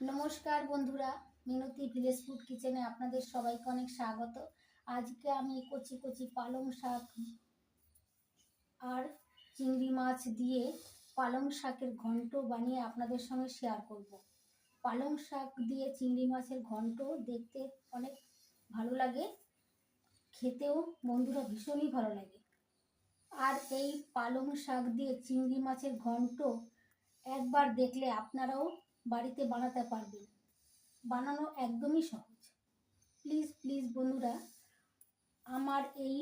নমস্কার বন্ধুরা, মিনতি village food কিচেনে আপনাদের সবাইকে অনেক স্বাগত। আজকে আমি কচি কচি পালং শাক আর চিংড়ি মাছ দিয়ে পালং শাকের ঘন্ট বানিয়ে আপনাদের সঙ্গে শেয়ার করব। পালং শাক দিয়ে চিংড়ি মাছের ঘন্ট দেখতে অনেক ভালো লাগে, খেতেও বন্ধুরা ভীষণই ভালো লাগে। আর এই পালং শাক দিয়ে চিংড়ি মাছের ঘন্ট একবার দেখলে আপনারাও বাড়িতে বানাতে পারবেন বানানো একদমই সহজ। প্লিজ প্লিজ বন্ধুরা, আমার এই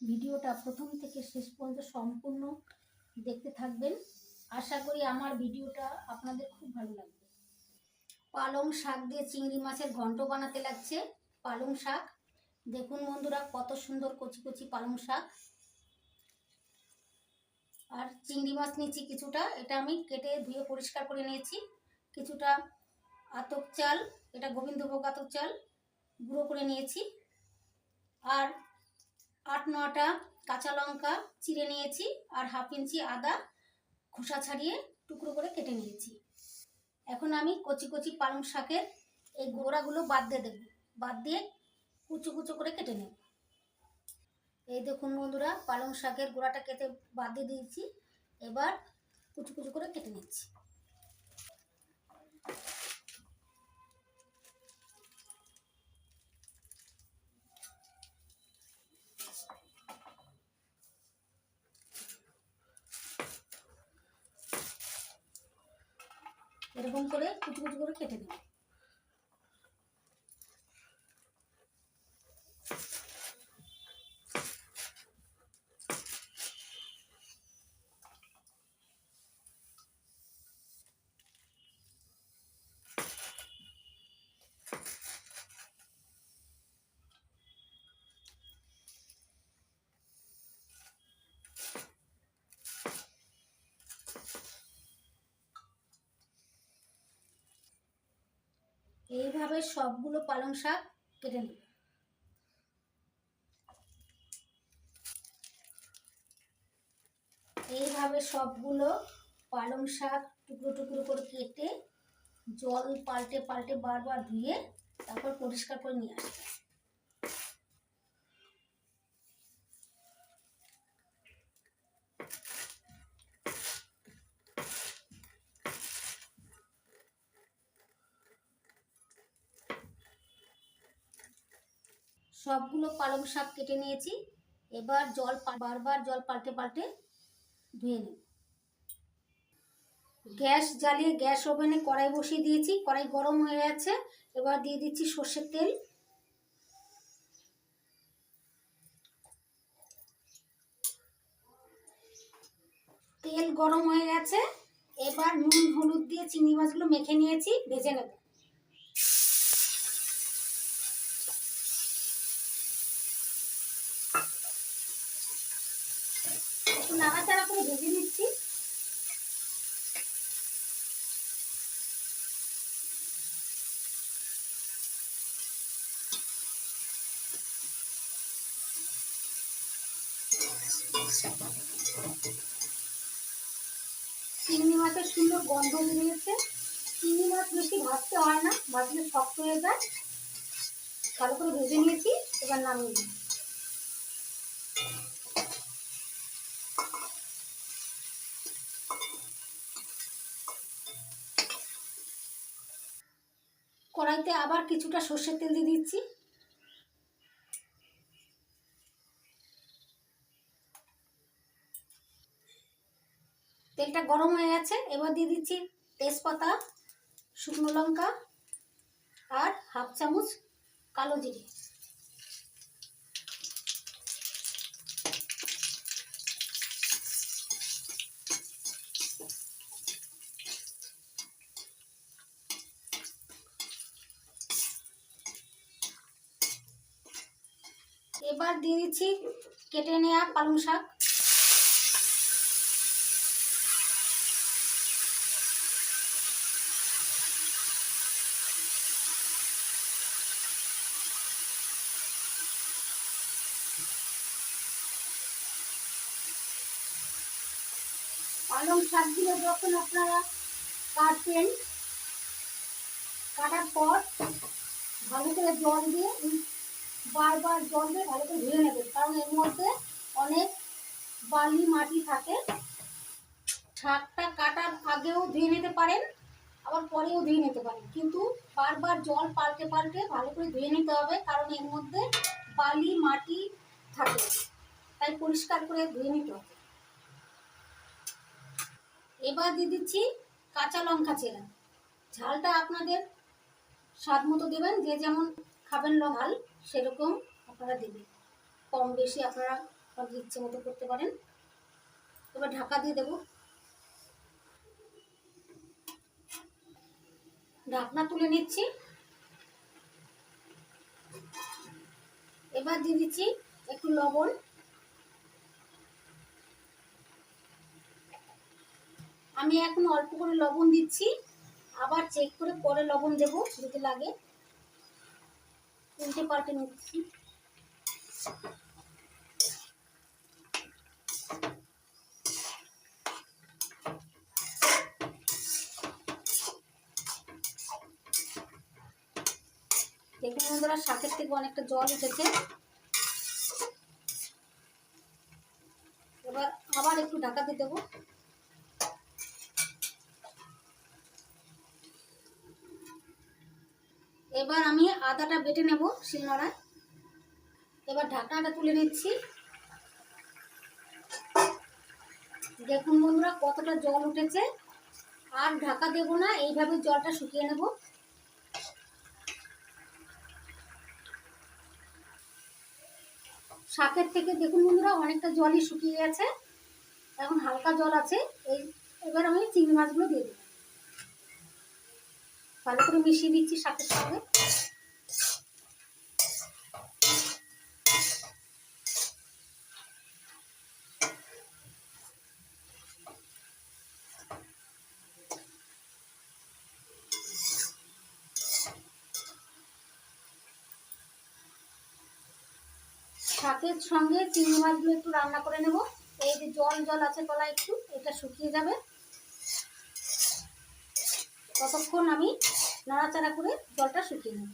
ভিডিওটা প্রথম থেকে শেষ পর্যন্ত সম্পূর্ণ দেখতে থাকবেন। আশা করি আমার ভিডিওটা আপনাদের খুব ভালো লাগবে। পালং শাক দিয়ে চিংড়ি মাছের ঘন্ট বানাতে লাগছে পালং শাক। দেখুন বন্ধুরা, কত সুন্দর কচি কচি পালং শাক। আর চিংড়ি মাছ নিয়েছি কিছুটা, এটা আমি কেটে ধুয়ে পরিষ্কার করে নিয়েছি। কিছুটা আতক চাল, এটা গোবিন্দভোগ আতপ চাল, গুঁড়ো করে নিয়েছি। আর আট নটা কাঁচা লঙ্কা চিড়ে নিয়েছি আর হাফ ইঞ্চি আদা খোসা ছাড়িয়ে টুকরো করে কেটে নিয়েছি। এখন আমি কচি কচি পালং শাকের এই গোড়াগুলো বাদ দিয়ে দেবো। বাদ দিয়ে কুচো কুচো করে কেটে নেব। এই দেখুন বন্ধুরা, পালং শাকের গোড়াটা কেটে বাদ দিয়ে দিয়েছি। এবার কুচু কুচু করে কেটে নিচ্ছি। এরকম করে কুচু কুচু করে কেটে নেব। এইভাবে সবগুলো পালং শাক কেটে নেব। এইভাবে সবগুলো পালং শাক টুকরো টুকরো করে কেটে জল পাল্টে পাল্টে বারবার ধুয়ে তারপর পরিষ্কার করে নিয়ে আসতে সবগুলো পালং শাক কেটে নিয়েছি। এবার জল বারবার জল পাল্টে পাল্টে ধুয়ে নিই গ্যাস জ্বালিয়ে গ্যাস ওভেনে কড়াই বসিয়ে দিয়েছি। কড়াই গরম হয়ে গেছে এবার দিয়ে দিচ্ছি সর্ষের তেল। তেল গরম হয়ে গেছে। এবার নুন, হলুদ দিয়ে চিংড়ি মাছগুলো মেখে নিয়েছি। ভেজে নেব একটু নাড়াচাড়া করে ভেজে নিচ্ছি। চিংড়ি মাছের সুন্দর গন্ধ বেরিয়েছে। চিংড়ি মাছ বেশি ভাজতে হয় না ভাজলে শক্ত হয়ে যায়। ভালো করে ভেজে নিয়েছি, এবার নামিয়ে দিই কড়াইতে আবার কিছুটা সর্ষের তেল দিয়ে দিচ্ছি। তেলটা গরম হয়ে গেছে, এবার দিয়ে দিচ্ছি তেজপাতা, শুকনো লঙ্কা আর হাফ চামচ কালো জিরে এবার দিয়ে দিচ্ছি কেটে নেওয়া পালং শাক। পালং শাকগুলো যখন আপনারা কাটবেন, কাটার পর ভালো করে জল দিয়ে বারবার জল ভালো করে ধুয়ে নেবেন, কারণ এর মধ্যে অনেক বালি মাটি থাকে। শাকটা কাটার আগেও ধুয়ে নিতে পারেন, আবার পরেও ধুয়ে নিতে পারেন। কিন্তু বারবার জল পাল্টে পাল্টে ভালো করে ধুয়ে নিতে হবে, কারণ এর মধ্যে বালি মাটি থাকে। তাই পরিষ্কার করে ধুয়ে নিতে হবে। এবার দিয়ে দিচ্ছি কাঁচা লঙ্কা চেরা। ঝালটা আপনাদের স্বাদ মতো দেবেন, যে যেমন খাবেন ঝাল সেরকম আপনারা দেবেন। কম বেশি আপনারা আপনাদের ইচ্ছে মতো করতে পারেন। এবার ঢাকা দিয়ে দেবো। ঢাকনা তুলে নিচ্ছি। এবার দিয়ে দিচ্ছি একটু লবণ। আমি এখন অল্প করে লবণ দিচ্ছি। আবার চেক করে পরে লবণ দেবো যদি লাগে। উল্টে পাল্টে নিচ্ছি। দেখুন বন্ধুরা, শাকের থেকে অনেকটা জল উঠেছে। এবার আবার একটু ঢাকাতে দেবো। এবার আমি আদাটা বেটে নেব শিলনোড়ায়। এবার ঢাকনাটা তুলে নিচ্ছি। দেখুন বন্ধুরা, কতটা জল উঠেছে। আর ঢাকা দেব না, এইভাবে জলটা শুকিয়ে নেব। শাকের থেকে দেখুন বন্ধুরা, অনেকটা জলই শুকিয়ে গেছে। এখন হালকা জল আছে। এই এবার আমি চিংড়ি মাছগুলো দিয়ে দেবো। ভালো করে মিশিয়ে দিচ্ছি শাকের সঙ্গে শাকের সঙ্গে চিংড়ি মাছগুলো একটু রান্না করে নেব। এই যে জল জল আছে কলা একটু, এটা শুকিয়ে যাবে। ততক্ষণ আমি নাড়াচাড়া করে জলটা শুকিয়ে নেব।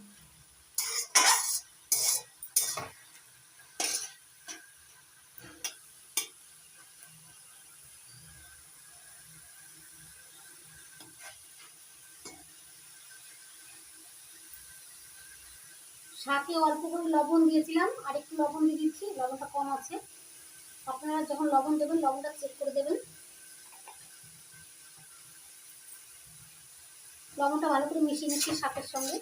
শাকে অল্প করে লবণ দিয়েছিলাম আর একটু লবণ দিয়ে দিচ্ছি, লবণটা কম আছে। আপনারা যখন লবণ দেবেন, লবণটা চেক করে দেবেন। লবণটা ভালো করে মিশিয়ে নিচ্ছি শাকের সঙ্গে।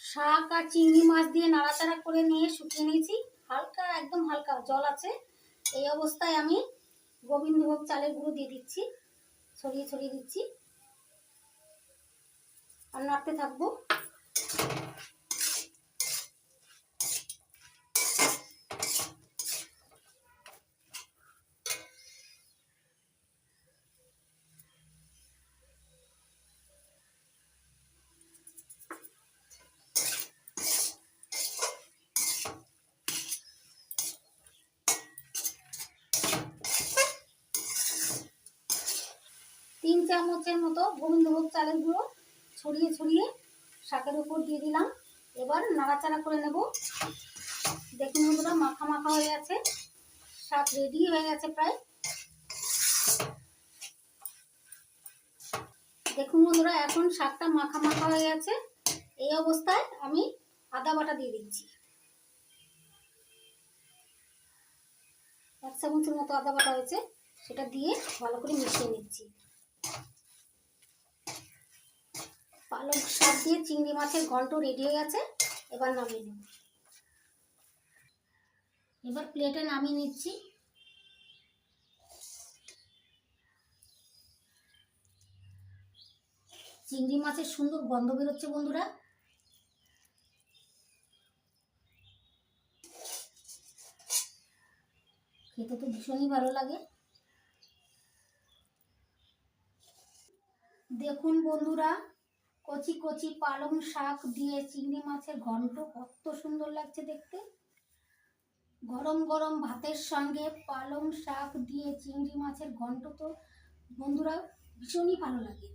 শাক আর চিংড়ি মাছ দিয়ে নাড়াচাড়া করে নিয়ে শুকিয়ে নিয়েছি। হালকা, একদম হালকা জল আছে। এই অবস্থায় আমি গোবিন্দভোগ চালের গুঁড়ো দিয়ে দিচ্ছি, ছড়িয়ে ছড়িয়ে দিচ্ছি। আর নাড়তে থাকব। তিন চামচের মতো গোবিন্দভোগ চালের গুঁড়ো ছড়িয়ে ছড়িয়ে শাকের উপর দিয়ে দিলাম। এবার নাড়াচাড়া করে নেব। দেখুন বন্ধুরা, মাখা মাখা হয়ে গেছে শাক রেডি হয়ে গেছে প্রায়। দেখুন বন্ধুরা, এখন শাকটা মাখা মাখা হয়ে গেছে। এই অবস্থায় আমি আদা বাটা দিয়ে দিচ্ছি। এক চামচের মতো আদা বাটা হয়েছে, সেটা দিয়ে ভালো করে মিশিয়ে নিচ্ছি। পালং শাক দিয়ে চিংড়ি মাছের ঘন্ট রেডি হয়ে গেছে, এবার নামিয়ে নেব। এবার প্লেটে নামিয়ে নিচ্ছি। চিংড়ি মাছের সুন্দর গন্ধ বেরোচ্ছে বন্ধুরা। খেতে তো ভীষণই ভালো লাগে। দেখুন বন্ধুরা কচি কচি পালং শাক দিয়ে চিংড়ি মাছের ঘন্ট, কত সুন্দর লাগছে দেখতে। গরম গরম ভাতের সঙ্গে পালং শাক দিয়ে চিংড়ি মাছের ঘন্ট তো বন্ধুরা ভীষণই ভালো লাগে।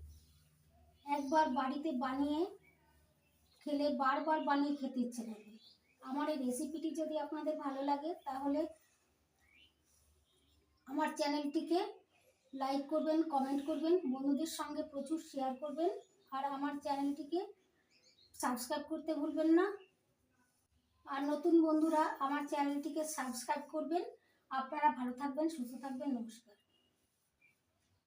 একবার বাড়িতে বানিয়ে খেলে বারবার বানিয়ে খেতে ইচ্ছে করবে। আমার এই রেসিপিটি যদি আপনাদের ভালো লাগে, তাহলে আমার চ্যানেলটিকে লাইক করবেন কমেন্ট করবেন, বন্ধুদের সঙ্গে প্রচুর শেয়ার করবেন। আর আমার চ্যানেলটিকে সাবস্ক্রাইব করতে ভুলবেন না। আর নতুন বন্ধুরা আমার চ্যানেলটিকে সাবস্ক্রাইব করবেন। আপনারা ভালো থাকবেন, সুস্থ থাকবেন, নমস্কার।